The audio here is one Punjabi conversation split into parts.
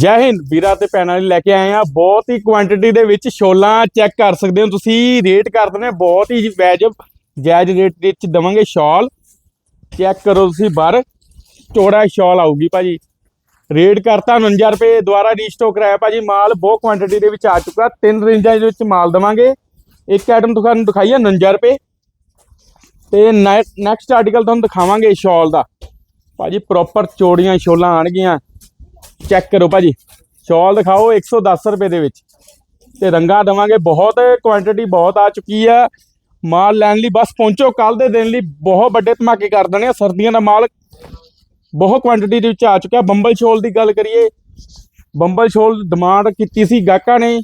ਜੈ ਹਿੰਦ। ਵੀਰਾਂ ਤੇ ਭੈਣਾਂ ਲਈ ਲੈ ਕੇ ਆਏ ਆ। ਬਹੁਤ ਹੀ ਕੁਆਂਟੀਟੀ ਦੇ ਵਿੱਚ ਛੋਲਾਂ ਚੈੱਕ ਕਰ ਸਕਦੇ ਹੋ ਤੁਸੀਂ। ਰੇਟ ਕਰ ਦਿੰਦੇ ਹਾਂ ਬਹੁਤ ਹੀ ਵਾਜਬ ਜਾਇਜ਼ ਰੇਟ ਵਿੱਚ ਦਵਾਂਗੇ ਸ਼ਾਲ। ਚੈੱਕ ਕਰੋ ਤੁਸੀਂ ਬਾਹਰ। ਚੌੜਾ ਸ਼ਾਲ ਆਊਗੀ ਭਾਜੀ। ਰੇਟ ਕਰਤਾ 49 ਰੁਪਏ। ਦੁਬਾਰਾ ਰੀਸਟਾਕ ਕਰਾਇਆ ਭਾਜੀ। ਮਾਲ ਬਹੁਤ ਕੁਆਂਟੀਟੀ ਦੇ ਵਿੱਚ ਆ ਚੁੱਕਾ। ਤਿੰਨ ਰੇਂਜਾਂ ਦੇ ਵਿੱਚ ਮਾਲ ਦਵਾਂਗੇ। ਇੱਕ ਆਈਟਮ ਤੁਹਾਨੂੰ ਦਿਖਾਈ ਹੈ 49 ਰੁਪਏ। ਤੇ ਨੈਕਸਟ ਆਰਟੀਕਲ ਤੁਹਾਨੂੰ ਦਿਖਾਵਾਂਗੇ ਸ਼ਾਲ ਦਾ। ਭਾਜੀ ਪ੍ਰੋਪਰ ਚੌੜੀਆਂ ਸ਼ੋਲਾਂ ਆਣਗੀਆਂ ਚੈੱਕ ਕਰੋ ਭਾਜੀ। ਸ਼ਾਲ ਦਿਖਾਓ 110 ਰੁਪਏ ਦੇ ਵਿੱਚ। ਤੇ ਰੰਗਾ ਦਵਾਂਗੇ, ਬਹੁਤ ਕੁਆਂਟੀਟੀ ਬਹੁਤ ਆ ਚੁੱਕੀ ਆ। ਮਾਲ ਲੈਣ ਲਈ ਬਸ ਪਹੁੰਚੋ ਕੱਲ ਦੇ ਦਿਨ ਲਈ ਬਹੁਤ ਵੱਡੇ ਧਮਾਕੇ ਕਰ ਦੇਣੇ ਆ। ਸਰਦੀਆਂ ਦਾ ਮਾਲ ਬਹੁਤ ਕੁਆਂਟੀਟੀ ਦੇ ਵਿੱਚ ਆ ਚੁੱਕਿਆ। ਬੰਬਲ ਸ਼ੋਲ ਦੀ ਗੱਲ ਕਰੀਏ, ਬੰਬਲ ਸ਼ੋਲ ਡਿਮਾਂਡ ਕੀਤੀ ਸੀ ਗਾਹਕਾਂ ਨੇ।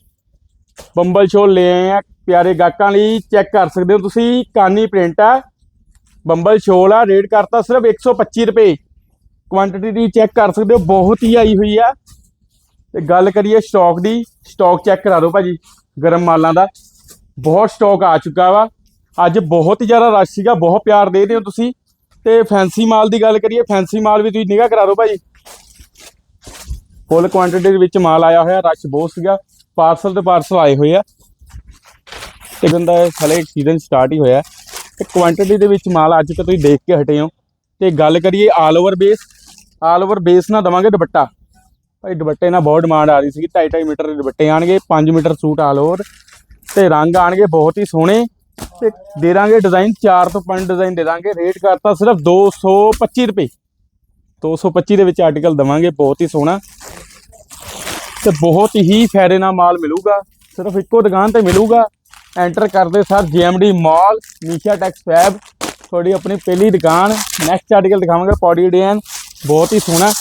ਬੰਬਲ ਸ਼ੋਲ ਲੈ ਆਏ ਆ, ਪਿਆਰੇ ਗਾਹਕਾਂ ਲਈ ਚੈੱਕ ਕਰ ਸਕਦੇ ਹੋ ਤੁਸੀਂ। ਕਾਨੀ ਪ੍ਰਿੰਟ ਆ। ਬੰਬਲ ਸ਼ੋਲ ਆ, ਰੇਟ ਕਰਤਾ ਸਿਰਫ 125 ਰੁਪਏ। ਕੁਆਂਟੀਟੀ ਦੀ ਚੈੱਕ ਕਰ ਸਕਦੇ ਹੋ, ਬਹੁਤ ਹੀ ਆਈ ਹੋਈ ਆ। ਤੇ ਗੱਲ ਕਰੀਏ ਸਟਾਕ ਦੀ ਸਟਾਕ ਚੈੱਕ ਕਰਾ ਦਿਓ ਭਾਜੀ, ਗਰਮ ਮਾਲਾਂ ਦਾ। ਬਹੁਤ ਸਟਾਕ ਆ ਚੁੱਕਾ ਵਾ। ਅੱਜ ਬਹੁਤ ਹੀ ਜ਼ਿਆਦਾ ਰਸ਼ ਸੀਗਾ, ਬਹੁਤ ਪਿਆਰ ਦੇ ਰਹੇ ਹੋ ਤੁਸੀਂ। ਤੇ ਫੈਂਸੀ ਮਾਲ ਦੀ ਗੱਲ ਕਰੀਏ ਫੈਂਸੀ ਮਾਲ ਵੀ ਤੁਸੀਂ ਨਿਗਾਹ ਕਰਾ ਦਿਓ ਭਾਜੀ। ਫੁੱਲ ਕੁਆਂਟੀਟੀ ਦੇ ਵਿੱਚ ਮਾਲ ਆਇਆ ਹੋਇਆ ਰਸ਼ ਬਹੁਤ ਸੀਗਾ। ਪਾਰਸਲ ਤੇ ਪਾਰਸਲ ਆਏ ਹੋਏ ਆ। ਤੇ ਬੰਦਾ ਹਲੇ ਸੀਜ਼ਨ ਸਟਾਰਟ ਹੀ ਹੋਇਆ। ਤੇ ਕੁਆਂਟੀਟੀ ਦੇ ਵਿੱਚ ਮਾਲ ਅੱਜ ਤੱਕ ਤੁਸੀਂ ਦੇਖ ਕੇ ਹਟੇ ਹੋ। ਤੇ ਗੱਲ ਕਰੀਏ all over base all over base ਨਾਲ ਦਵਾਂਗੇ ਦੁਪੱਟਾ। ਭਾਈ ਦੁਪੱਟੇ ਨਾਲ ਬਹੁਤ ਡਿਮਾਂਡ ਆ ਰਹੀ ਸੀ 2.5 ਮੀਟਰ ਦੇ ਦੁਪੱਟੇ ਆਣਗੇ 5 ਮੀਟਰ ਸੂਟ ਆਲ ਓਵਰ ਤੇ ਰੰਗ ਆਣਗੇ ਬਹੁਤ ਹੀ ਸੋਹਣੇ। ਤੇ ਦੇ ਦਾਂਗੇ ਡਿਜ਼ਾਈਨ 4 ਤੋਂ 5 ਡਿਜ਼ਾਈਨ ਦੇ ਦਾਂਗੇ। ਰੇਟ ਕਰਤਾ ਸਿਰਫ 225 ਰੁਪਏ। 225 ਦੇ ਵਿੱਚ ਆਰਟੀਕਲ ਦਵਾਂਗੇ, ਬਹੁਤ ਹੀ ਸੋਹਣਾ। ਤੇ ਬਹੁਤ ਹੀ ਫਾਇਦੇ ਨਾਲ ਮਾਲ ਮਿਲੂਗਾ। ਸਿਰਫ ਇੱਕੋ ਦੁਕਾਨ ਤੇ ਮਿਲੂਗਾ। ਐਂਟਰ ਕਰਦੇ sir GMD mall Nisha Tex Fab ਤੁਹਾਡੀ ਆਪਣੀ ਪਹਿਲੀ ਦੁਕਾਨ। ਨੈਕਸਟ ਆਰਟੀਕਲ ਦਿਖਾਵਾਂਗੇ ਪੌਡੀ ਡਿਜ਼ਾਈਨ ਬਹੁਤ ਹੀ ਸੋਹਣਾ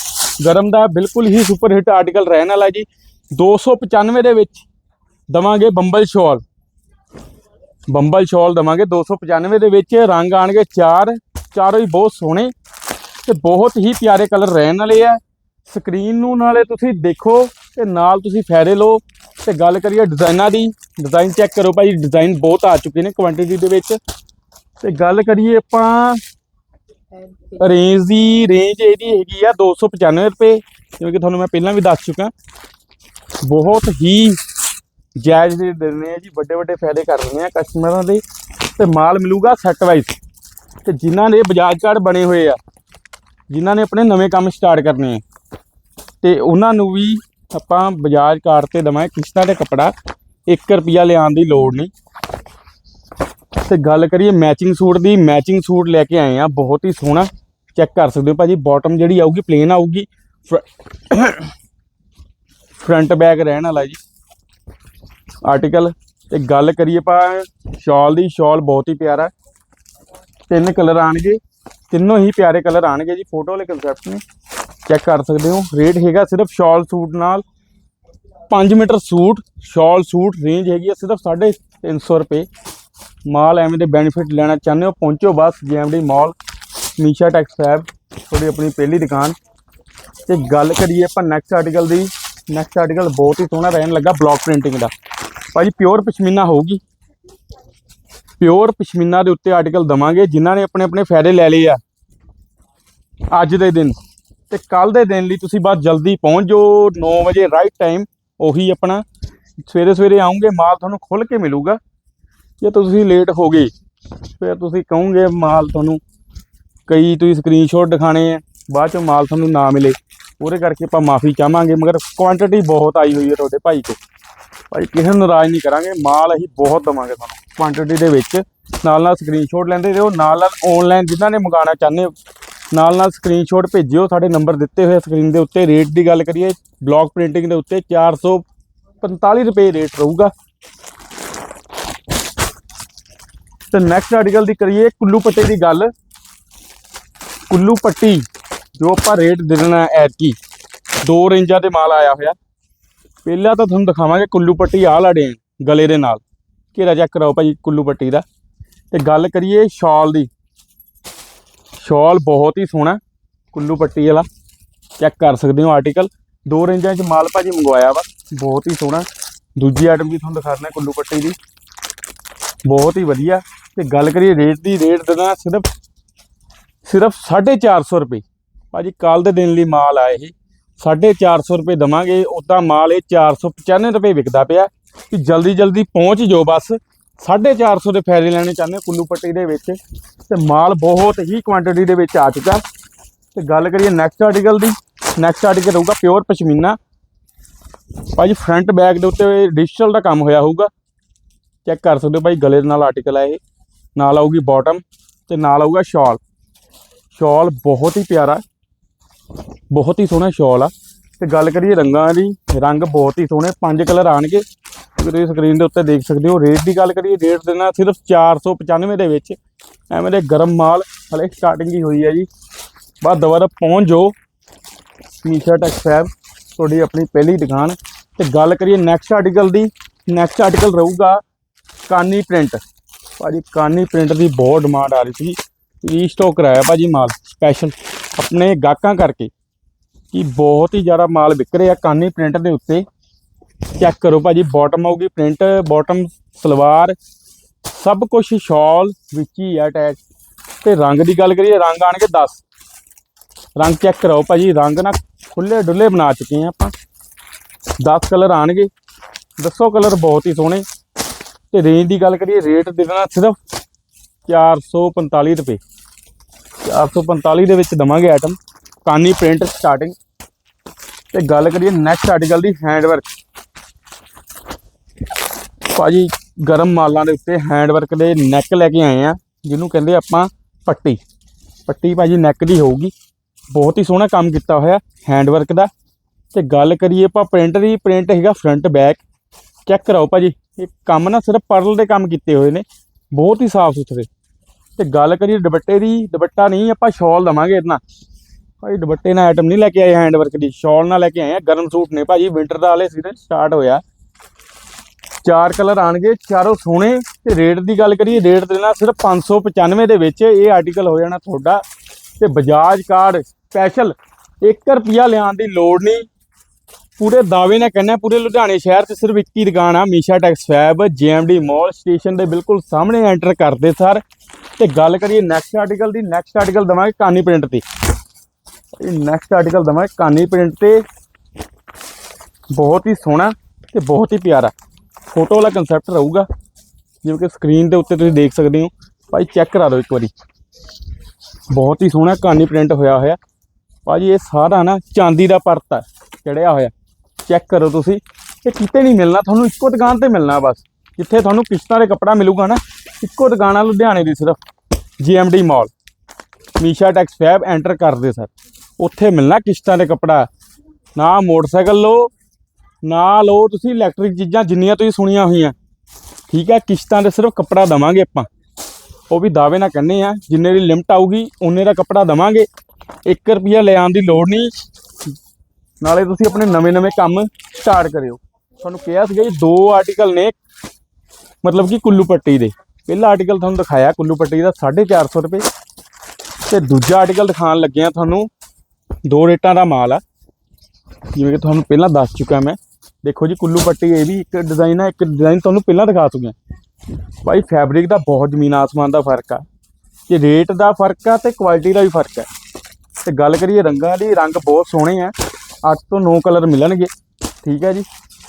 ਗਰਮ ਦਾ ਬਿਲਕੁਲ ਹੀ ਸੁਪਰ ਹਿੱਟ ਆਰਟੀਕਲ ਰਹਿਣ ਵਾਲਾ ਜੀ। 295 ਦੇ ਵਿੱਚ ਦਵਾਂਗੇ ਬੰਬਲ ਸ਼ਾਲ। ਬੰਬਲ ਸ਼ਾਲ ਦਵਾਂਗੇ। 295 ਦੇ ਵਿੱਚ ਰੰਗ ਆਣਗੇ ਚਾਰ। ਚਾਰੋਂ ਹੀ ਬਹੁਤ ਸੋਹਣੇ ਤੇ ਬਹੁਤ ਹੀ ਪਿਆਰੇ ਕਲਰ ਰਹਿਣ ਵਾਲੇ ਆ। ਸਕਰੀਨ ਨੂੰ ਨਾਲੇ ਤੁਸੀਂ ਦੇਖੋ ਤੇ ਨਾਲ ਤੁਸੀਂ ਫਾਇਦੇ ਲਓ। ਤੇ ਗੱਲ ਕਰੀਏ ਡਿਜ਼ਾਈਨਾਂ ਦੀ ਡਿਜ਼ਾਈਨ ਚੈੱਕ ਕਰੋ ਭਾਈ। ਡਿਜ਼ਾਈਨ ਬਹੁਤ ਆ ਚੁੱਕੇ ਨੇ ਕੁਆਂਟੀਟੀ ਦੇ ਵਿੱਚ। ਤੇ ਗੱਲ ਕਰੀਏ ਆਪਾਂ ਰੇਂਜ ਦੀ, ਰੇਂਜ ਇਹਦੀ ਹੈਗੀ ਆ 295 ਰੁਪਏ। ਜਿਵੇਂ ਕਿ ਤੁਹਾਨੂੰ ਮੈਂ ਪਹਿਲਾਂ ਵੀ ਦੱਸ ਚੁੱਕਾ। ਬਹੁਤ ਹੀ ਜਾਇਜ਼ ਰੇਟ ਦਿੰਦੇ ਆ ਜੀ ਵੱਡੇ ਵੱਡੇ ਫਾਇਦੇ ਕਰ ਰਹੇ ਆ ਕਸਟਮਰਾਂ ਦੇ। ਤੇ ਮਾਲ ਮਿਲੂਗਾ ਸੈੱਟ ਵਾਈਜ਼ ਤੇ ਜਿਨ੍ਹਾਂ ਦੇ ਬਜਾਜ ਕਾਰਡ ਬਣੇ ਹੋਏ ਆ, ਜਿਨ੍ਹਾਂ ਨੇ ਆਪਣੇ ਨਵੇਂ ਕੰਮ ਸਟਾਰਟ ਕਰਨੇ ਆ, ਤੇ ਉਹਨਾਂ ਨੂੰ ਵੀ ਆਪਾਂ ਬਜਾਜ ਕਾਰਡ ਤੇ ਦਵਾਂਗੇ। ਕਿਸ਼ਤਾਂ ਤੇ ਕੱਪੜਾ 1 ਰੁਪਿਆ ਲਿਆਉਣ ਦੀ ਲੋੜ ਨਹੀਂ। ਤੇ ਗੱਲ ਕਰੀਏ ਮੈਚਿੰਗ ਸੂਟ ਦੀ ਮੈਚਿੰਗ ਸੂਟ ਲੈ ਕੇ ਆਏ ਆ, ਬਹੁਤ ਹੀ ਸੋਹਣਾ। ਚੈੱਕ ਕਰ ਸਕਦੇ ਹੋ ਭਾਜੀ ਬਾਟਮ ਜਿਹੜੀ ਆਊਗੀ ਪਲੇਨ ਆਊਗੀ। ਫਰੰਟ ਬੈਕ ਰਹਿਣ ਵਾਲਾ ਜੀ। ਆਰਟੀਕਲ ਤੇ ਗੱਲ ਕਰੀਏ ਆਪਾਂ ਸ਼ਾਲ ਦੀ ਸ਼ਾਲ ਬਹੁਤ ਹੀ ਪਿਆਰਾ। ਤਿੰਨ ਕਲਰ ਆਣਗੇ, ਤਿੰਨੋਂ ਹੀ ਪਿਆਰੇ ਕਲਰ ਆਣਗੇ ਜੀ ਫੋਟੋ ਵਾਲੇ ਕਨਸੈਪਟ ਨੇ। ਚੈੱਕ ਕਰ ਸਕਦੇ ਹੋ ਰੇਟ ਹੈਗਾ ਸਿਰਫ ਸ਼ਾਲ ਸੂਟ ਨਾਲ। 5 ਮੀਟਰ ਸੂਟ ਸ਼ਾਲ ਸੂਟ ਰੇਂਜ ਹੈਗੀ ਆ ਸਿਰਫ 350 ਰੁਪਏ। ਮਾਲ ਐਵੇਂ ਦੇ ਬੈਨੀਫਿਟ ਲੈਣਾ ਚਾਹੁੰਦੇ ਹੋ, ਪਹੁੰਚੋ ਬਸ ਜੀਐਮਡੀ ਮਾਲ ਮੀਸ਼ਾ ਟੈਕਸ ਸਾਹਿਬ, ਤੁਹਾਡੀ ਆਪਣੀ ਪਹਿਲੀ ਦੁਕਾਨ। ਤੇ ਗੱਲ ਕਰੀਏ ਆਪਾਂ ਨੈਕਸਟ ਆਰਟੀਕਲ ਦੀ ਨੈਕਸਟ ਆਰਟੀਕਲ ਬਹੁਤ ਹੀ ਸੋਹਣਾ ਰਹਿਣ ਲੱਗਾ ਬਲੌਕ ਪ੍ਰਿੰਟਿੰਗ ਦਾ। ਭਾਜੀ ਪਿਓਰ ਪਸ਼ਮੀਨਾ ਹੋਊਗੀ। ਪਿਓਰ ਪਸ਼ਮੀਨਾ ਦੇ ਉੱਤੇ ਆਰਟੀਕਲ ਦਵਾਂਗੇ, ਜਿਨ੍ਹਾਂ ਨੇ ਆਪਣੇ ਆਪਣੇ ਫਾਇਦੇ ਲੈ ਲਏ ਆ। ਅੱਜ ਦੇ ਦਿਨ। ਤੇ ਕੱਲ ਦੇ ਦਿਨ ਲਈ ਤੁਸੀਂ ਬਸ ਜਲਦੀ ਪਹੁੰਚ ਜਾਓ 9 ਵਜੇ ਰਾਈਟ ਟਾਈਮ ਉਹੀ ਆਪਣਾ। ਸਵੇਰੇ ਸਵੇਰੇ ਆਉਂਗੇ, ਮਾਲ ਤੁਹਾਨੂੰ ਖੁੱਲ ਕੇ ਮਿਲੂਗਾ। ਜੇ ਤੁਸੀਂ ਲੇਟ ਹੋ ਗਏ, ਫਿਰ ਤੁਸੀਂ ਕਹੋਗੇ ਮਾਲ ਤੁਹਾਨੂੰ ਕਈ ਤੁਸੀਂ ਸਕਰੀਨਸ਼ਾਟ ਦਿਖਾਣੇ ਆ, ਬਾਅਦ ਚੋਂ ਮਾਲ ਤੁਹਾਨੂੰ ਨਾ ਮਿਲੇ। ਉਹਦੇ ਕਰਕੇ ਆਪਾਂ ਮਾਫੀ ਚਾਹਾਂਗੇ, ਮਗਰ ਕੁਆਂਟੀਟੀ ਬਹੁਤ ਆਈ ਹੋਈ ਹੈ ਤੁਹਾਡੇ ਭਾਈ ਕੋਲ। ਭਾਈ, ਕਿਸੇ ਨੂੰ ਨਾਰਾਜ਼ ਨਹੀਂ ਕਰਾਂਗੇ, ਮਾਲ ਅਸੀਂ ਬਹੁਤ ਦਵਾਂਗੇ ਤੁਹਾਨੂੰ ਕੁਆਂਟੀਟੀ ਦੇ ਵਿੱਚ। ਨਾਲ ਨਾਲ ਸਕਰੀਨਸ਼ਾਟ ਲੈਂਦੇ ਰਹੋ, ਨਾਲ ਨਾਲ ਆਨਲਾਈਨ ਜਿਨ੍ਹਾਂ ਨੇ ਮੰਗਾਉਣਾ ਚਾਹੁੰਦੇ ਹੋ, ਨਾਲ ਨਾਲ ਸਕਰੀਨਸ਼ਾਟ ਭੇਜਿਓ, ਸਾਡੇ ਨੰਬਰ ਦਿੱਤੇ ਹੋਏ ਸਕਰੀਨ ਦੇ ਉੱਤੇ। ਰੇਟ ਦੀ ਗੱਲ ਕਰੀਏ ਬਲੌਕ ਪ੍ਰਿੰਟਿੰਗ ਦੇ ਉੱਤੇ 445 ਰੁਪਏ ਰੇਟ ਰਹੂਗਾ। ਤੇ ਨੈਕਸਟ ਆਰਟੀਕਲ ਦੀ ਕਰੀਏ ਕੁੱਲੂ ਪੱਟੀ ਦੀ ਗੱਲ। ਕੁੱਲੂ ਪੱਟੀ, ਜੋ ਆਪਾਂ ਰੇਟ ਦੇਣਾ ਐਤਕੀ, ਦੋ ਰੇਂਜਾਂ ਤੇ ਮਾਲ ਆਇਆ ਹੋਇਆ। ਪਹਿਲਾਂ ਤਾਂ ਤੁਹਾਨੂੰ ਦਿਖਾਵਾਂਗੇ ਕੁੱਲੂ ਪੱਟੀ ਆਹ ਲਾੜੇ ਗਲੇ ਦੇ ਨਾਲ। ਘੇਰਾ ਚੈੱਕ ਕਰਾਓ ਭਾਜੀ ਕੁੱਲੂ ਪੱਟੀ ਦਾ। ਤੇ ਗੱਲ ਕਰੀਏ ਸ਼ਾਲ ਦੀ। ਸ਼ਾਲ ਬਹੁਤ ਹੀ ਸੋਹਣਾ, ਕੁੱਲੂ ਪੱਟੀ ਵਾਲਾ। ਚੈੱਕ ਕਰ ਸਕਦੇ ਹੋ ਆਰਟੀਕਲ ਦੋ ਰੇਂਜਾਂ 'ਚ ਮਾਲ ਭਾਜੀ ਮੰਗਵਾਇਆ ਵਾ, ਬਹੁਤ ਹੀ ਸੋਹਣਾ। ਦੂਜੀ ਆਈਟਮ ਵੀ ਤੁਹਾਨੂੰ ਦਿਖਾ ਦਿੰਦਾ ਕੁੱਲੂ ਪੱਟੀ ਦੀ। ਬਹੁਤ ਹੀ ਵਧੀਆ। ਤੇ ਗੱਲ ਕਰੀਏ ਰੇਟ ਦੀ ਰੇਟ ਦੇਣਾ ਸਿਰਫ ਸਿਰਫ 450 ਰੁਪਏ। ਭਾਜੀ ਕੱਲ ਦੇ ਦਿਨ ਲਈ ਮਾਲ ਆਇਆ ਇਹ। 450 ਰੁਪਏ ਦਵਾਂਗੇ ਉਦਾਂ ਮਾਲ ਇਹ 495 ਰੁਪਏ ਵਿਕਦਾ ਪਿਆ। ਕਿ ਜਲਦੀ ਜਲਦੀ ਪਹੁੰਚ ਜਾਓ ਬਸ। 450 ਦੇ ਫਾਇਦੇ ਲੈਣੇ ਚਾਹੁੰਦੇ ਹੋ ਕੁੱਲੂ ਪੱਟੀ ਦੇ ਵਿੱਚ। ਤੇ ਮਾਲ ਬਹੁਤ ਹੀ ਕੁਆਂਟੀਟੀ ਦੇ ਵਿੱਚ ਆ ਚੁੱਕਾ। ਤੇ ਗੱਲ ਕਰੀਏ ਨੈਕਸਟ ਆਰਟੀਕਲ ਦੀ। ਨੈਕਸਟ ਆਰਟੀਕਲ ਰਹੂਗਾ ਪਿਓਰ ਪਸ਼ਮੀਨਾ। ਭਾਜੀ ਫਰੰਟ ਬੈਕ ਦੇ ਉੱਤੇ ਡਿਜੀਟਲ ਦਾ ਕੰਮ ਹੋਇਆ ਹੋਊਗਾ। ਚੈੱਕ ਕਰ ਸਕਦੇ ਹੋ ਭਾਈ, ਗਲੇ ਦੇ ਨਾਲ ਆਰਟੀਕਲ ਹੈ ਇਹ। ਨਾਲ ਆਊਗੀ ਬਾਟਮ ਤੇ ਨਾਲ ਆਊਗਾ ਸ਼ਾਲ ਸ਼ਾਲ ਬਹੁਤ ਹੀ ਪਿਆਰਾ, ਬਹੁਤ ਹੀ ਸੋਹਣਾ ਸ਼ਾਲ ਆ। ਤੇ ਗੱਲ ਕਰੀਏ ਰੰਗਾਂ ਦੀ, ਰੰਗ ਬਹੁਤ ਹੀ ਸੋਹਣੇ, ਪੰਜ ਕਲਰ ਆਣਗੇ। ਤੁਸੀਂ ਸਕਰੀਨ ਦੇ ਉੱਤੇ ਦੇਖ ਸਕਦੇ ਹੋ ਰੇਟ ਦੀ ਗੱਲ ਕਰੀਏ ਰੇਟ ਦੇਣਾ ਸਿਰਫ 495 ਦੇ ਵਿੱਚ, ਐਵੇਂ ਦੇ ਗਰਮ ਮਾਲ ਹਲੇ ਸਟਾਰਟਿੰਗ ਹੀ ਹੋਈ ਹੈ ਜੀ। ਬਾਅਦ ਦੁਬਾਰਾ ਪਹੁੰਚ ਜਾਓ ਮੀਸ਼ਾ ਟੈਕਸਟਾਈਲ ਤੁਹਾਡੀ ਆਪਣੀ ਪਹਿਲੀ ਦੁਕਾਨ। ਤੇ ਗੱਲ ਕਰੀਏ ਨੈਕਸਟ ਆਰਟੀਕਲ ਦੀ ਨੈਕਸਟ ਆਰਟੀਕਲ ਰਹੂਗਾ ਕਾਨੀ ਪ੍ਰਿੰਟ ਭਾਜੀ ਕਾਨੀ ਪ੍ਰਿੰਟ ਦੀ ਬਹੁਤ ਡਿਮਾਂਡ ਆ ਰਹੀ ਸੀ। ਰੀਸਟਾਕ ਕਰਾਇਆ ਭਾਜੀ ਮਾਲ ਸਪੈਸ਼ਲ ਆਪਣੇ ਗਾਹਕਾਂ ਕਰਕੇ ਕਿ ਬਹੁਤ ਹੀ ਜ਼ਿਆਦਾ ਮਾਲ ਵਿਕ ਰਿਹਾ ਕਾਨੀ ਪ੍ਰਿੰਟ ਦੇ ਉੱਤੇ। ਚੈੱਕ ਕਰੋ ਭਾਜੀ ਬਾਟਮ ਆਊਗੀ ਪ੍ਰਿੰਟ ਬਾਟਮ ਸਲਵਾਰ, ਸਭ ਕੁਝ ਸ਼ਾਲ ਵਿੱਚ ਹੀ ਆ ਅਟੈਚ ਤੇ ਰੰਗ ਦੀ ਗੱਲ ਕਰੀਏ, ਰੰਗ ਆਣਗੇ 10 ਰੰਗ ਚੈੱਕ ਕਰਾਓ ਭਾਜੀ, ਰੰਗ ਨਾ ਖੁੱਲੇ ਡੁੱਲੇ ਬਣਾ ਚੁੱਕੇ ਆ ਆਪਾਂ। 10 ਕਲਰ ਆਣਗੇ। ਦੱਸੋ ਕਲਰ ਬਹੁਤ ਹੀ ਸੋਹਣੇ। ਤੇ ਰੇਂਜ ਦੀ ਗੱਲ ਕਰੀਏ ਰੇਟ ਦੇ ਦੇਣਾ ਸਿਰਫ 445 ਰੁਪਏ। 445 ਦੇ ਵਿੱਚ ਦਵਾਂਗੇ ਆਈਟਮ ਕਾਨੀ ਪ੍ਰਿੰਟ ਸਟਾਰਟਿੰਗ ਤੇ ਗੱਲ ਕਰੀਏ ਨੈਕਸਟ ਆਰਟੀਕਲ ਦੀ ਹੈਂਡਵਰਕ ਭਾਜੀ, ਗਰਮ ਮਾਲਾਂ ਦੇ ਉੱਤੇ ਹੈਂਡਵਰਕ ਦੇ ਨੈਕ ਲੈ ਕੇ ਆਏ ਆ, ਜਿਹਨੂੰ ਕਹਿੰਦੇ ਆਪਾਂ ਪੱਟੀ। ਪੱਟੀ ਭਾਜੀ ਨੈਕ ਦੀ ਹੋਊਗੀ। ਬਹੁਤ ਹੀ ਸੋਹਣਾ ਕੰਮ ਕੀਤਾ ਹੋਇਆ ਹੈਂਡਵਰਕ ਦਾ। ਤੇ ਗੱਲ ਕਰੀਏ ਆਪਾਂ ਪ੍ਰਿੰਟ ਦੀ ਪ੍ਰਿੰਟ ਹੈਗਾ ਫਰੰਟ ਬੈਕ ਚੈੱਕ ਕਰਾਓ ਭਾਜੀ। ਇਹ ਕੰਮ ਨਾ ਸਿਰਫ ਪਰਲ ਦੇ ਕੰਮ ਕੀਤੇ ਹੋਏ ਨੇ, ਬਹੁਤ ਹੀ ਸਾਫ਼ ਸੁਥਰੇ। ਤੇ ਗੱਲ ਕਰੀਏ ਦੁਪੱਟੇ ਦੀ, ਦੁਪੱਟਾ ਨਹੀਂ, ਆਪਾਂ ਸ਼ਾਲ ਦਵਾਂਗੇ ਇਹਦੇ ਨਾਲ। ਭਾਈ ਦੁਪੱਟੇ ਨਾਲ ਆਈਟਮ ਨਹੀਂ ਲੈ ਕੇ ਆਏ ਹੈਂਡ ਵਰਕ ਦੀ, ਸ਼ਾਲ ਨਾਲ ਲੈ ਕੇ ਆਏ ਆ, ਗਰਮ ਸੂਟ ਨੇ ਭਾਜੀ ਵਿੰਟਰ ਦਾ ਹਾਲੇ ਸੀਜ਼ਨ ਸਟਾਰਟ ਹੋਇਆ। ਚਾਰ ਕਲਰ ਆਣਗੇ, ਚਾਰੋਂ ਸੋਹਣੇ। ਤੇ ਰੇਟ ਦੀ ਗੱਲ ਕਰੀਏ ਰੇਟ ਦੇਣਾ ਸਿਰਫ 595 ਦੇ ਵਿੱਚ ਇਹ ਆਰਟੀਕਲ ਹੋ ਜਾਣਾ ਤੁਹਾਡਾ। ਤੇ ਬਜਾਜ ਕਾਰਡ ਸਪੈਸ਼ਲ 1 ਰੁਪਿਆ ਲਿਆਉਣ ਦੀ ਲੋੜ ਨਹੀਂ। ਪੂਰੇ ਦਾਅਵੇ ਨਾਲ ਕਹਿੰਦਾ ਪੂਰੇ ਲੁਧਿਆਣੇ ਸ਼ਹਿਰ 'ਚ ਸਿਰਫ ਇੱਕ ਹੀ ਦੁਕਾਨ ਆ, Misha Tex Fab, GMD mall station ਦੇ ਬਿਲਕੁਲ ਸਾਹਮਣੇ ਐਂਟਰ ਕਰਦੇ ਸਰ। ਤੇ ਗੱਲ ਕਰੀਏ ਨੈਕਸਟ ਆਰਟੀਕਲ ਦੀ ਨੈਕਸਟ ਆਰਟੀਕਲ ਦਵਾਂਗੇ ਕਾਨੀ ਪ੍ਰਿੰਟ ਤੇ। ਇਹ ਨੈਕਸਟ ਆਰਟੀਕਲ ਦਵਾਂਗੇ ਕਾਨੀ ਪ੍ਰਿੰਟ ਤੇ। ਬਹੁਤ ਹੀ ਸੋਹਣਾ ਤੇ ਬਹੁਤ ਹੀ ਪਿਆਰਾ। ਫੋਟੋ ਵਾਲਾ ਕਨਸੈਪਟ ਰਹੂਗਾ। ਜਿਵੇਂ ਕਿ ਸਕਰੀਨ ਦੇ ਉੱਤੇ ਤੁਸੀਂ ਦੇਖ ਸਕਦੇ ਹੋ। ਭਾਈ ਚੈੱਕ ਕਰਾ ਦਿਓ ਇੱਕ ਵਾਰੀ। ਬਹੁਤ ਹੀ ਸੋਹਣਾ ਕਾਨੀ ਪ੍ਰਿੰਟ ਹੋਇਆ ਹੋਇਆ। ਭਾਜੀ ਇਹ ਸਾਰਾ ਨਾ ਚਾਂਦੀ ਦਾ ਪਰਤ ਹੈ ਚੜਿਆ ਹੋਇਆ। ਚੈੱਕ ਕਰੋ ਤੁਸੀਂ। ਇਹ ਕਿਤੇ ਨਹੀਂ ਮਿਲਣਾ, ਤੁਹਾਨੂੰ ਇੱਕੋ ਦੁਕਾਨ ਤੇ ਮਿਲਣਾ ਬਸ। ਜਿੱਥੇ ਤੁਹਾਨੂੰ ਕਿਸ਼ਤਾਂ ਦੇ ਕੱਪੜਾ ਮਿਲੂਗਾ ਨਾ, ਇੱਕੋ ਦੁਕਾਨ ਆ ਲੁਧਿਆਣੇ ਦੀ ਸਿਰਫ GMD mall Misha tex fab enter ਕਰਦੇ ਸਰ। ਉੱਥੇ ਮਿਲਣਾ ਕਿਸ਼ਤਾਂ ਦੇ ਕੱਪੜਾ। ਨਾ ਮੋਟਰਸਾਈਕਲ ਲਓ, ਨਾ ਲਓ ਤੁਸੀਂ ਇਲੈਕਟ੍ਰਿਕ ਚੀਜ਼ਾਂ ਜਿੰਨੀਆਂ ਤੁਸੀਂ ਸੁਣੀਆਂ ਹੋਈਆਂ। ਠੀਕ ਹੈ, ਕਿਸ਼ਤਾਂ ਦੇ ਸਿਰਫ ਕੱਪੜਾ ਦਵਾਂਗੇ ਆਪਾਂ। ਉਹ ਵੀ ਦਾਅਵੇ ਨਾਲ ਕਹਿੰਦੇ ਆ, ਜਿੰਨੇ ਦੀ ਲਿਮਟ ਆਊਗੀ ਉਨੇ ਦਾ ਕੱਪੜਾ ਦਵਾਂਗੇ। 1 ਰੁਪਿਆ ਲੈ ਆਉਣ ਦੀ ਲੋੜ ਨਹੀਂ। ਨਾਲੇ ਤੁਸੀਂ ਆਪਣੇ ਨਵੇਂ-ਨਵੇਂ ਕੰਮ ਸਟਾਰਟ ਕਰਿਓ। ਤੁਹਾਨੂੰ ਕਿਹਾ ਸੀਗਾ ਜੀ, ਦੋ ਆਰਟੀਕਲ ਨੇ, ਮਤਲਬ ਕਿ ਕੁੱਲੂ ਪੱਟੀ ਦੇ। ਪਹਿਲਾ ਆਰਟੀਕਲ ਤੁਹਾਨੂੰ ਦਿਖਾਇਆ, ਕੁੱਲੂ ਪੱਟੀ ਦਾ 450 ਰੁਪਏ। ਤੇ ਦੂਜਾ ਆਰਟੀਕਲ ਦਿਖਾਉਣ ਲੱਗੇ ਆ ਤੁਹਾਨੂੰ ਦੋ ਰੇਟਾਂ ਦਾ ਮਾਲ ਆ। ਜਿਵੇਂ ਕਿ ਤੁਹਾਨੂੰ ਪਹਿਲਾਂ ਦੱਸ ਚੁੱਕਾ ਮੈਂ। ਦੇਖੋ ਜੀ, ਕੁੱਲੂ ਪੱਟੀ ਇਹ ਵੀ ਇੱਕ ਡਿਜ਼ਾਈਨ ਆ, ਇੱਕ ਡਿਜ਼ਾਈਨ ਤੁਹਾਨੂੰ ਪਹਿਲਾਂ ਦਿਖਾ ਚੁੱਕਿਆ। ਭਾਈ ਫੈਬਰਿਕ ਦਾ ਬਹੁਤ ਜ਼ਮੀਨ ਆਸਮਾਨ ਦਾ ਫ਼ਰਕ ਆ। ਤੇ ਰੇਟ ਦਾ ਫ਼ਰਕ ਆ ਤੇ ਕੁਆਲਿਟੀ ਦਾ ਵੀ ਫ਼ਰਕ ਆ। ਤੇ ਗੱਲ ਕਰੀਏ ਰੰਗਾਂ ਦੀ, ਰੰਗ ਬਹੁਤ ਸੋਹਣੇ ਆ। 8 ਤੋਂ 9 ਕਲਰ ਮਿਲਣਗੇ। ਠੀਕ ਹੈ ਜੀ।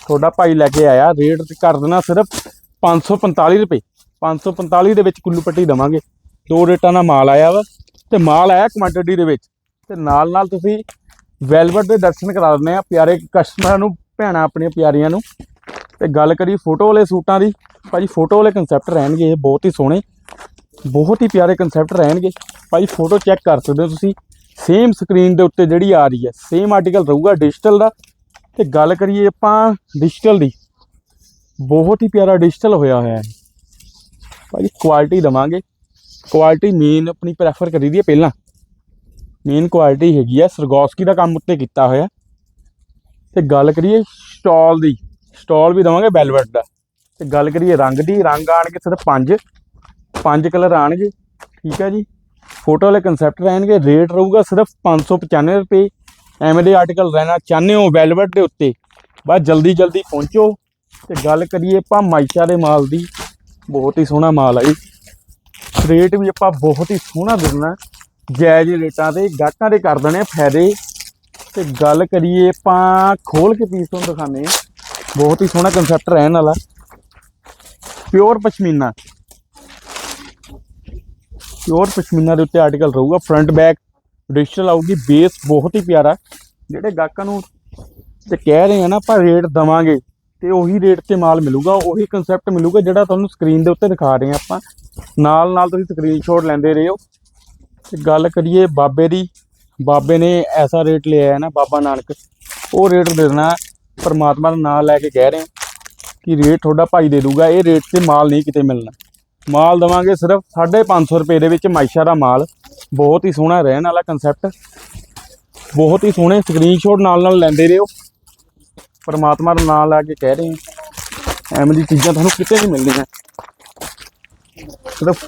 ਤੁਹਾਡਾ ਭਾਈ ਲੈ ਕੇ ਆਇਆ। ਰੇਟ ਕਰ ਦੇਣਾ ਸਿਰਫ 545 ਰੁਪਏ। 545 ਦੇ ਵਿੱਚ ਕੁੱਲੂ ਪੱਟੀ ਦਵਾਂਗੇ। ਦੋ ਰੇਟਾਂ ਦਾ ਮਾਲ ਆਇਆ ਵਾ ਤੇ ਮਾਲ ਆਇਆ ਕੁਆਂਟੀਟੀ ਦੇ ਵਿੱਚ। ਤੇ ਨਾਲ ਨਾਲ ਤੁਸੀਂ ਵੈਲਵਟ ਦੇ ਦਰਸ਼ਨ ਕਰਾ ਦਿੰਦੇ ਆ ਪਿਆਰੇ ਕਸਟਮਰਾਂ ਨੂੰ, ਭੈਣਾਂ ਆਪਣੀਆਂ ਪਿਆਰੀਆਂ ਨੂੰ। ਤੇ ਗੱਲ ਕਰੀ ਫੋਟੋ ਵਾਲੇ ਸੂਟਾਂ ਦੀ, ਭਾਜੀ ਫੋਟੋ ਵਾਲੇ ਕਨਸੈਪਟ ਰਹਿਣਗੇ, ਇਹ ਬਹੁਤ ਹੀ ਸੋਹਣੇ। ਬਹੁਤ ਹੀ ਪਿਆਰੇ ਕਨਸੈਪਟ ਰਹਿਣਗੇ। ਭਾਜੀ ਫੋਟੋ ਚੈੱਕ ਕਰ ਸਕਦੇ ਹੋ ਤੁਸੀਂ। ਸੇਮ ਸਕਰੀਨ ਦੇ ਉੱਤੇ ਜਿਹੜੀ ਆ ਰਹੀ ਹੈ ਸੇਮ ਆਰਟੀਕਲ ਰਹੂਗਾ ਡਿਜੀਟਲ ਦਾ। ਤੇ ਗੱਲ ਕਰੀਏ ਆਪਾਂ ਡਿਜੀਟਲ ਦੀ, ਬਹੁਤ ਹੀ ਪਿਆਰਾ ਡਿਜੀਟਲ ਹੋਇਆ ਹੋਇਆ ਹੈ। ਭਾਜੀ ਕੁਆਲਿਟੀ ਦਵਾਂਗੇ। ਕੁਆਲਿਟੀ ਮੇਨ ਆਪਣੀ ਪ੍ਰੈਫਰ ਕਰੀ ਦੀ ਹੈ ਪਹਿਲਾਂ। ਮੇਨ ਕੁਆਲਿਟੀ ਹੈਗੀ ਹੈ ਸਰਗੋਸਕੀ ਦਾ ਕੰਮ ਉੱਤੇ ਕੀਤਾ ਹੋਇਆ। ਤੇ ਗੱਲ ਕਰੀਏ ਸਟਾਲ ਦੀ ਸਟਾਲ ਵੀ ਦਵਾਂਗੇ ਵੈਲਵਟ ਦਾ। ਤੇ ਗੱਲ ਕਰੀਏ ਰੰਗ ਦੀ, ਰੰਗ ਆਣਗੇ ਸਿਰਫ ਪੰਜ। ਪੰਜ ਕਲਰ ਆਣਗੇ, ਠੀਕ ਹੈ ਜੀ। ਫੋਟੋ ਵਾਲੇ ਕਨਸੈਪਟ ਰਹਿਣਗੇ ਰੇਟ ਰਹੂਗਾ ਸਿਰਫ 595 ਰੁਪਏ। ਐਵੇਂ ਦੇ ਆਰਟੀਕਲ ਰਹਿਣਾ ਚਾਹੁੰਦੇ ਹੋ ਵੈਲਵਟ ਦੇ ਉੱਤੇ, ਬਸ ਜਲਦੀ ਜਲਦੀ ਪਹੁੰਚੋ। ਤੇ ਗੱਲ ਕਰੀਏ ਆਪਾਂ ਮਾਈਸ਼ਾ ਦੇ ਮਾਲ ਦੀ, ਬਹੁਤ ਹੀ ਸੋਹਣਾ ਮਾਲ ਹੈ ਜੀ ਰੇਟ ਵੀ ਆਪਾਂ ਬਹੁਤ ਹੀ ਸੋਹਣਾ ਦੇਣਾ ਜਾਇਜ਼ ਰੇਟਾਂ ਤੇ ਗਾਹਕਾਂ ਦੇ ਕਰ ਦੇਣੇ ਫਾਇਦੇ। ਤੇ ਗੱਲ ਕਰੀਏ ਆਪਾਂ ਖੋਲ ਕੇ ਪੀਸ ਤੁਹਾਨੂੰ ਦਿਖਾਣੇ ਬਹੁਤ ਹੀ ਸੋਹਣਾ ਕਨਸੈਪਟ ਰਹਿਣ ਵਾਲਾ। ਪਿਓਰ ਪਸ਼ਮੀਨਾ। ਪਿਓਰ ਪਸ਼ਮੀਨਾ ਦੇ ਉੱਤੇ ਆਰਟੀਕਲ ਰਹੂਗਾ ਫਰੰਟ ਬੈਕ ਡਿਜੀਟਲ ਆਊਗੀ ਬੇਸ ਬਹੁਤ ਹੀ ਪਿਆਰਾ। ਜਿਹੜੇ ਗਾਹਕਾਂ ਨੂੰ ਤੇ ਕਹਿ ਰਹੇ ਆ ਨਾ, ਆਪਾਂ ਰੇਟ ਦਵਾਂਗੇ, ਤੇ ਉਹੀ ਰੇਟ ਤੇ ਮਾਲ ਮਿਲੂਗਾ, ਉਹੀ ਕਨਸੈਪਟ ਮਿਲੂਗਾ ਜਿਹੜਾ ਤੁਹਾਨੂੰ ਸਕਰੀਨ ਦੇ ਉੱਤੇ ਦਿਖਾ ਰਹੇ ਆ ਆਪਾਂ। ਨਾਲ ਨਾਲ ਤੁਸੀਂ ਸਕਰੀਨਸ਼ਾਟ ਲੈਂਦੇ ਰਹੋ। ਤੇ ਗੱਲ ਕਰੀਏ ਬਾਬੇ ਦੀ, ਬਾਬੇ ਨੇ ਐਸਾ ਰੇਟ ਲਿਆ ਹੈ ਨਾ, ਬਾਬਾ ਨਾਨਕ। ਉਹ ਰੇਟ ਦੇਣਾ ਪਰਮਾਤਮਾ ਦਾ ਨਾਮ ਲੈ ਕੇ ਕਹਿ ਰਹੇ ਹਾਂ ਕਿ ਰੇਟ ਤੁਹਾਡਾ ਭਾਈ ਦੇ ਦੂਗਾ, ਇਹ ਰੇਟ ਤੇ ਮਾਲ ਨਹੀਂ ਕਿਤੇ ਮਿਲਣਾ। ਮਾਲ ਦਵਾਂਗੇ ਸਿਰਫ 550 ਰੁਪਏ ਦੇ ਵਿੱਚ ਮਾਈਸ਼ਾ ਦਾ ਮਾਲ। ਬਹੁਤ ਹੀ ਸੋਹਣਾ ਰਹਿਣ ਵਾਲਾ ਕਨਸੈਪਟ ਬਹੁਤ ਹੀ ਸੋਹਣੇ ਸਕਰੀਨਸ਼ਾਟ ਨਾਲ ਨਾਲ ਲੈਂਦੇ ਰਹੋ। ਪਰਮਾਤਮਾ ਦਾ ਨਾਮ ਲੈ ਕੇ ਕਹਿ ਰਹੇ ਹਾਂ। ਐਵੇਂ ਦੀ ਚੀਜ਼ਾਂ ਤੁਹਾਨੂੰ ਕਿਤੇ ਨਹੀਂ ਮਿਲਣੀਆਂ ਸਿਰਫ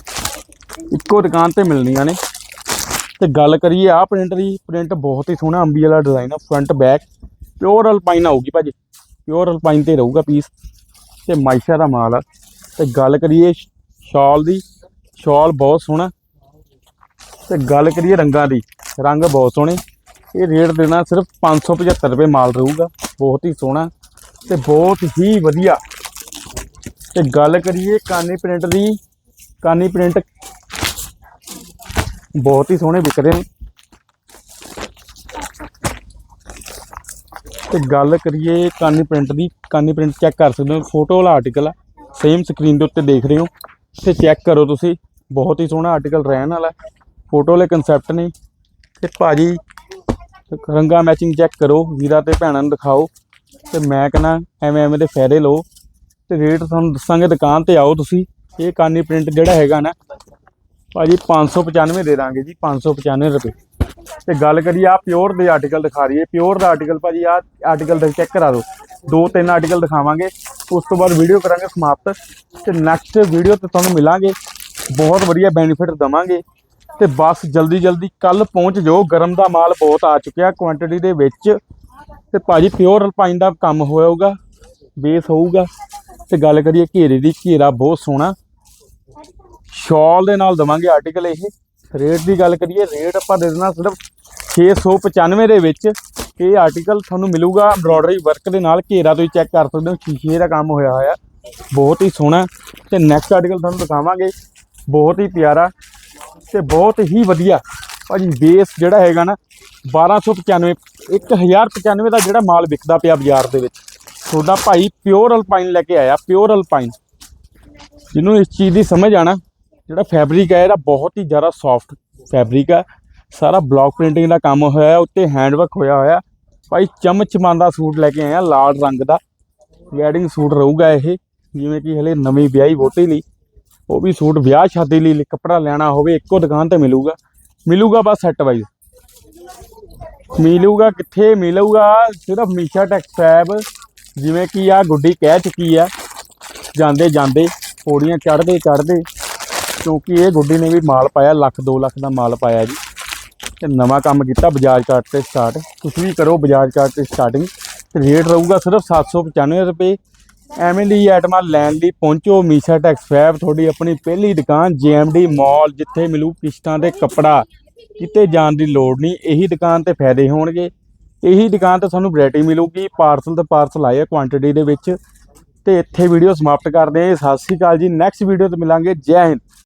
ਇੱਕੋ ਦੁਕਾਨ ਤੇ ਮਿਲਣੀਆਂ ਨੇ। ਤੇ ਗੱਲ ਕਰੀਏ ਆਹ ਪ੍ਰਿੰਟ ਦੀ ਪ੍ਰਿੰਟ ਬਹੁਤ ਹੀ ਸੋਹਣਾ ਅੰਬੀ ਵਾਲਾ ਡਿਜ਼ਾਈਨ ਆ ਫਰੰਟ ਬੈਕ ਪਿਓਰ ਅਲਪਾਈਨ ਆਊਗੀ ਭਾਜੀ। ਪਿਓਰ ਅਲਪਾਈਨ ਤੇ ਰਹੂਗਾ ਪੀਸ ਤੇ ਮਾਈਸ਼ਾ ਦਾ ਮਾਲ ਆ। ਤੇ ਗੱਲ ਕਰੀਏ ਸ਼ਾਲ ਦੀ, ਸ਼ਾਲ ਬਹੁਤ ਸੋਹਣਾ। ਤੇ ਗੱਲ ਕਰੀਏ ਰੰਗਾਂ ਦੀ, ਰੰਗ ਬਹੁਤ ਸੋਹਣੇ। ਇਹ ਰੇਟ ਦੇਣਾ ਸਿਰਫ 575 ਰੁਪਏ ਮਾਲ ਰਹੂਗਾ, ਬਹੁਤ ਹੀ ਸੋਹਣਾ ਤੇ ਬਹੁਤ ਹੀ ਵਧੀਆ। ਤੇ ਗੱਲ ਕਰੀਏ ਕਾਨੀ ਪ੍ਰਿੰਟ ਦੀ, ਕਾਨੀ ਪ੍ਰਿੰਟ ਬਹੁਤ ਹੀ ਸੋਹਣੇ ਵਿਕ ਰਹੇ ਨੇ। ਤੇ ਗੱਲ ਕਰੀਏ ਕਾਨੀ ਪ੍ਰਿੰਟ ਦੀ, ਕਾਨੀ ਪ੍ਰਿੰਟ ਚੈੱਕ ਕਰ ਸਕਦੇ ਹੋ, ਫੋਟੋ ਵਾਲਾ ਆਰਟੀਕਲ ਆ ਸੇਮ ਸਕਰੀਨ ਦੇ ਉੱਤੇ ਦੇਖ ਰਹੇ ਹੋ। ਤੇ ਚੈੱਕ ਕਰੋ ਤੁਸੀਂ। ਬਹੁਤ ਹੀ ਸੋਹਣਾ ਆਰਟੀਕਲ ਰਹਿਣ ਵਾਲਾ ਫੋਟੋ ਵਾਲੇ ਕਨਸੈਪਟ ਨੇ। ਤੇ ਭਾਜੀ, ਰੰਗਾ ਮੈਚਿੰਗ ਚੈੱਕ ਕਰੋ। ਵੀਰਾ ਤੇ ਭੈਣਾਂ ਨੂੰ ਦਿਖਾਓ। ਤੇ ਮੈਂ ਕਹਿੰਦਾ, ਐਵੇਂ ਐਵੇਂ ਦੇ ਫਾਇਦੇ ਲਓ। ਤੇ ਰੇਟ ਤੁਹਾਨੂੰ ਦੱਸਾਂਗੇ, ਦੁਕਾਨ ਤੇ ਆਓ ਤੁਸੀਂ। ਇਹ ਕਾਨੀ ਪ੍ਰਿੰਟ ਜਿਹੜਾ ਹੈਗਾ ਨਾ, ਭਾਜੀ 595 ਦੇ ਦਾਂਗੇ ਜੀ 595 ਰੁਪਏ। ਤੇ ਗੱਲ ਕਰੀਏ ਆ ਪਿਓਰ ਦੇ ਆਰਟੀਕਲ ਦਿਖਾ ਰਹੀਏ ਪਿਓਰ ਦਾ ਆਰਟੀਕਲ ਭਾਜੀ ਆ ਆਰਟੀਕਲ ਦੇ ਚੈੱਕ ਕਰਾ ਦਿਓ। ਦੋ ਤਿੰਨ ਆਰਟੀਕਲ ਦਿਖਾਵਾਂਗੇ। ਉਸ ਤੋਂ ਬਾਅਦ ਵੀਡੀਓ ਕਰਾਂਗੇ ਸਮਾਪਤ। ਤੇ ਨੈਕਸਟ ਵੀਡੀਓ ਤੇ ਤੁਹਾਨੂੰ ਮਿਲਾਂਗੇ। ਬਹੁਤ ਵਧੀਆ ਬੈਨੀਫਿਟ ਦਵਾਂਗੇ। ਤੇ ਬਸ ਜਲਦੀ ਜਲਦੀ ਕੱਲ ਪਹੁੰਚ ਜਾਓ। ਗਰਮ ਦਾ ਮਾਲ ਬਹੁਤ ਆ ਚੁੱਕਿਆ ਕੁਆਂਟੀਟੀ ਦੇ ਵਿੱਚ। ਤੇ ਭਾਜੀ ਪਿਓਰ ਅਲਪਾਈਨ ਦਾ ਕੰਮ ਹੋਊਗਾ। ਬੇਸ ਹੋਊਗਾ। ਤੇ ਗੱਲ ਕਰੀਏ ਘੇਰੇ ਦੀ। ਘੇਰਾ ਬਹੁਤ ਸੋਹਣਾ। ਸ਼ਾਲ ਦੇ ਨਾਲ ਦਵਾਂਗੇ ਆਰਟੀਕਲ ਇਹ। ਰੇਟ ਦੀ ਗੱਲ ਕਰੀਏ, ਰੇਟ ਆਪਾਂ ਦੇ ਦੇਣਾ ਸਿਰਫ 695 ਦੇ ਵਿੱਚ। ਇਹ ਆਰਟੀਕਲ ਤੁਹਾਨੂੰ ਮਿਲੂਗਾ ਐਮਬ੍ਰੋਇਡਰੀ ਵਰਕ ਦੇ ਨਾਲ। ਘੇਰਾ ਤੁਸੀਂ ਚੈੱਕ ਕਰ ਸਕਦੇ ਹੋ, ਸ਼ੀਸ਼ੇ ਦਾ ਕੰਮ ਹੋਇਆ ਹੋਇਆ। ਬਹੁਤ ਹੀ ਸੋਹਣਾ। ਤੇ ਨੈਕਸਟ ਆਰਟੀਕਲ ਤੁਹਾਨੂੰ ਦਿਖਾਵਾਂਗੇ। ਬਹੁਤ ਹੀ ਪਿਆਰਾ ਤੇ ਬਹੁਤ ਹੀ ਵਧੀਆ। ਭਾਜੀ ਬੇਸ ਜਿਹੜਾ ਹੈਗਾ ਨਾ 1295 1095 ਦਾ ਜਿਹੜਾ ਮਾਲ ਵਿਕਦਾ ਪਿਆ ਬਾਜ਼ਾਰ ਦੇ ਵਿੱਚ। ਤੁਹਾਡਾ ਭਾਈ ਪਿਓਰ ਅਲਪਾਈਨ ਲੈ ਕੇ ਆਇਆ ਪਿਓਰ ਅਲਪਾਈਨ ਜਿਹਨੂੰ ਇਸ ਚੀਜ਼ ਦੀ ਸਮਝ ਆਣਾ ਜਿਹੜਾ ਫੈਬਰਿਕ ਹੈ, ਇਹਦਾ ਬਹੁਤ ਹੀ ਜ਼ਿਆਦਾ ਸੌਫਟ ਫੈਬਰਿਕ ਹੈ। ਸਾਰਾ ਬਲੌਕ ਪ੍ਰਿੰਟਿੰਗ ਦਾ ਕੰਮ ਹੋਇਆ ਉੱਤੇ ਹੈਂਡ ਵਰਕ ਹੋਇਆ ਹੋਇਆ। ਭਾਈ ਚਮਚਮਾਂਦਾ ਸੂਟ ਲੈ ਕੇ ਆਇਆ ਲਾਲ ਰੰਗ ਦਾ। ਵੈਡਿੰਗ ਸੂਟ ਰਹੂਗਾ ਇਹ, ਜਿਵੇਂ ਕਿ ਹਲੇ ਨਵੀਂ ਵਿਆਹੀ ਵੋਟੀ ਲਈ। ਉਹ ਵੀ ਸੂਟ ਵਿਆਹ ਸ਼ਾਦੀ ਲਈ ਕੱਪੜਾ ਲੈਣਾ ਹੋਵੇ, ਇੱਕੋ ਦੁਕਾਨ ਤੇ ਮਿਲੂਗਾ। ਮਿਲੂਗਾ ਬਸ ਸੈੱਟ ਵਾਈਜ਼ ਮਿਲੂਗਾ ਕਿੱਥੇ? ਮਿਲੂਗਾ ਸਿਰਫ ਮੀਸ਼ਾ ਟੈਕਸਟਾਈਬ ਜਿਵੇਂ ਕਿ ਆ ਗੁੱਡੀ ਕਹਿ ਚੁੱਕੀ ਆ ਜਾਂਦੇ ਜਾਂਦੇ ਪੌੜੀਆਂ ਚੜ੍ਹਦੇ ਚੜ੍ਹਦੇ ਕਿਉਂਕਿ ਇਹ ਗੁੱਡੀ ਨੇ ਵੀ ਮਾਲ ਪਾਇਆ, ਲੱਖ 2 ਲੱਖ ਦਾ ਮਾਲ ਪਾਇਆ ਜੀ। ਤੇ ਨਵਾਂ ਕੰਮ ਕੀਤਾ, ਬਜਾਜ ਕਾਰਡ ਤੇ ਸਟਾਰਟ ਤੁਸੀਂ ਵੀ ਕਰੋ ਬਜਾਜ ਕਾਰਡ ਤੇ ਸਟਾਰਟਿੰਗ ਰੇਟ ਰਹੂਗਾ ਸਿਰਫ 795 ਰੁਪਏ। ਐਵੇਂ ਦੀ ਆਈਟਮਾਂ ਲੈਣ ਲਈ ਪਹੁੰਚੋ। ਮੀਸ਼ਾ ਟੈਕਸ ਫੈਬ, ਤੁਹਾਡੀ ਆਪਣੀ ਪਹਿਲੀ ਦੁਕਾਨ ਜੀਐਮਡੀ ਮਾਲ ਜਿੱਥੇ ਮਿਲੂ ਕਿਸ਼ਤਾਂ ਦੇ ਕੱਪੜਾ। ਕਿਤੇ ਜਾਣ ਦੀ ਲੋੜ ਨਹੀਂ, ਇਹੀ ਦੁਕਾਨ ਤੇ ਫਾਇਦੇ ਹੋਣਗੇ। ਇਹੀ ਦੁਕਾਨ ਤੇ ਤੁਹਾਨੂੰ ਵੈਰਾਈਟੀ ਮਿਲੂਗੀ ਪਾਰਸਲ ਤੇ ਪਾਰਸਲ ਆਏ ਕੁਆਂਟੀਟੀ ਦੇ ਵਿੱਚ। ਤੇ ਇੱਥੇ ਵੀਡੀਓ ਸਮਾਪਤ ਕਰਦੇ ਹਾਂ। ਸਤਿ ਸ਼੍ਰੀ ਅਕਾਲ ਜੀ। ਨੈਕਸਟ ਵੀਡੀਓ ਤੇ ਮਿਲਾਂਗੇ। ਜੈ ਹਿੰਦ।